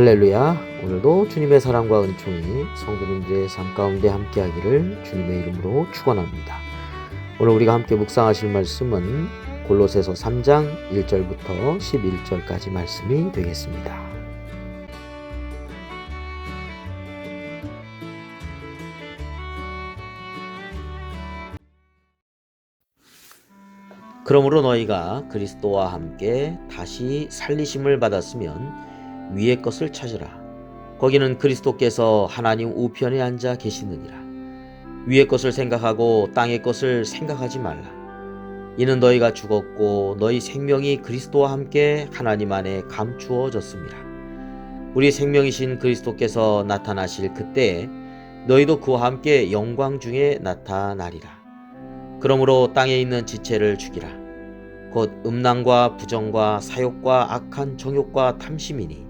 할렐루야. 오늘도 주님의 사랑과 은총이 성도님들의 삶 가운데 함께하기를 주님의 이름으로 축원합니다. 오늘 우리가 함께 묵상하실 말씀은 골로새서 3장 1절부터 11절까지 말씀이 되겠습니다. 그러므로 너희가 그리스도와 함께 다시 살리심을 받았으면 위의 것을 찾으라. 거기는 그리스도께서 하나님 우편에 앉아 계시느니라. 위의 것을 생각하고 땅의 것을 생각하지 말라. 이는 너희가 죽었고 너희 생명이 그리스도와 함께 하나님 안에 감추어졌습니다. 우리 생명이신 그리스도께서 나타나실 그때에 너희도 그와 함께 영광 중에 나타나리라. 그러므로 땅에 있는 지체를 죽이라. 곧 음란과 부정과 사욕과 악한 정욕과 탐심이니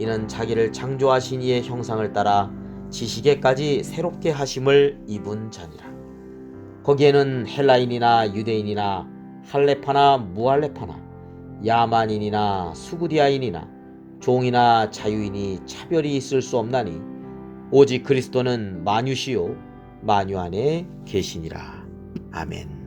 이는 자기를 창조하신 이의 형상을 따라 지식에까지 새롭게 하심을 입은 자니라. 거기에는 헬라인이나 유대인이나 할레파나 무할레파나 야만인이나 수구디아인이나 종이나 자유인이 차별이 있을 수 없나니 오직 그리스도는 만유시요 만유 안에 계시니라. 아멘.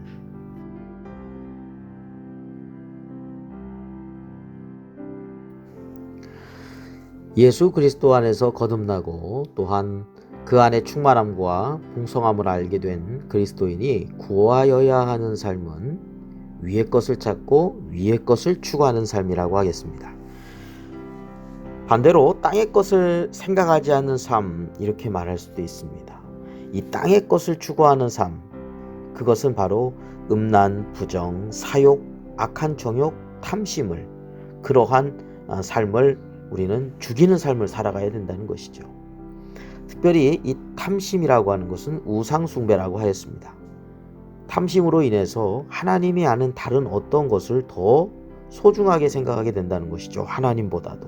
예수 그리스도 안에서 거듭나고 또한 그 안에 충만함과 풍성함을 알게 된 그리스도인이 구하여야 하는 삶은 위의 것을 찾고 위의 것을 추구하는 삶이라고 하겠습니다. 반대로 땅의 것을 생각하지 않는 삶 이렇게 말할 수도 있습니다. 이 땅의 것을 추구하는 삶 그것은 바로 음란, 부정, 사욕, 악한 정욕, 탐심을 그러한 삶을 우리는 죽이는 삶을 살아가야 된다는 것이죠. 특별히 이 탐심이라고 하는 것은 우상숭배라고 하였습니다. 탐심으로 인해서 하나님이 아는 다른 어떤 것을 더 소중하게 생각하게 된다는 것이죠. 하나님보다도.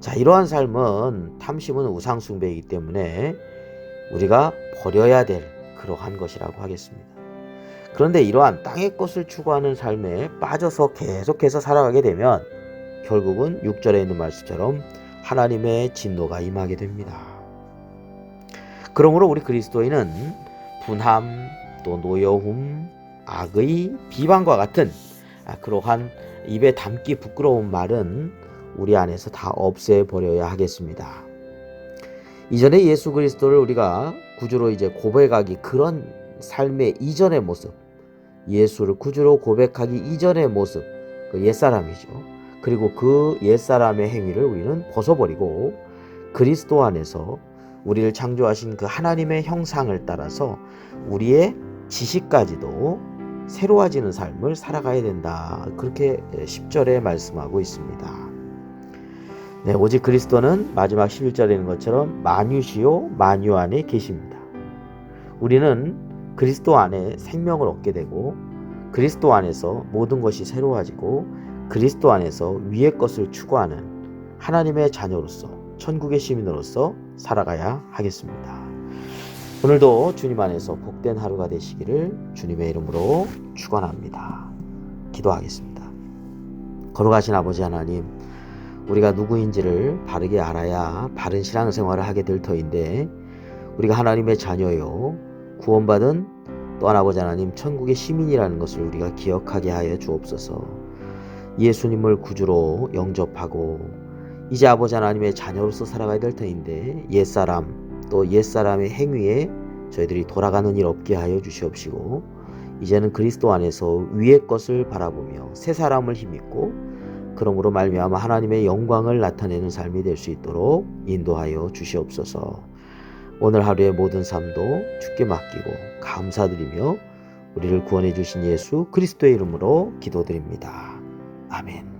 자, 이러한 삶은 탐심은 우상숭배이기 때문에 우리가 버려야 될 그러한 것이라고 하겠습니다. 그런데 이러한 땅의 것을 추구하는 삶에 빠져서 계속해서 살아가게 되면 결국은 6절에 있는 말씀처럼 하나님의 진노가 임하게 됩니다. 그러므로 우리 그리스도인은 분함, 또 노여움, 악의, 비방과 같은 그러한 입에 담기 부끄러운 말은 우리 안에서 다 없애버려야 하겠습니다. 이전에 예수 그리스도를 우리가 구주로 이제 고백하기 그런 삶의 이전의 모습, 예수를 구주로 고백하기 이전의 모습, 그 옛사람이죠. 그리고 그 옛사람의 행위를 우리는 벗어버리고 그리스도 안에서 우리를 창조하신 그 하나님의 형상을 따라서 우리의 지식까지도 새로워지는 삶을 살아가야 된다. 그렇게 10절에 말씀하고 있습니다. 네, 오직 그리스도는 마지막 11절에 있는 것처럼 만유시요 만유 안에 계십니다. 우리는 그리스도 안에 생명을 얻게 되고 그리스도 안에서 모든 것이 새로워지고 그리스도 안에서 위의 것을 추구하는 하나님의 자녀로서 천국의 시민으로서 살아가야 하겠습니다. 오늘도 주님 안에서 복된 하루가 되시기를 주님의 이름으로 축원합니다. 기도하겠습니다. 걸어가신 아버지 하나님, 우리가 누구인지를 바르게 알아야 바른 신앙생활을 하게 될 터인데 우리가 하나님의 자녀요 구원받은 또한 아버지 하나님 천국의 시민이라는 것을 우리가 기억하게 하여 주옵소서. 예수님을 구주로 영접하고 이제 아버지 하나님의 자녀로서 살아가야 될 터인데 옛사람 또 옛사람의 행위에 저희들이 돌아가는 일 없게 하여 주시옵시고 이제는 그리스도 안에서 위의 것을 바라보며 새 사람을 힘입고 그러므로 말미암아 하나님의 영광을 나타내는 삶이 될 수 있도록 인도하여 주시옵소서. 오늘 하루의 모든 삶도 주께 맡기고 감사드리며 우리를 구원해 주신 예수 그리스도의 이름으로 기도드립니다. 아멘.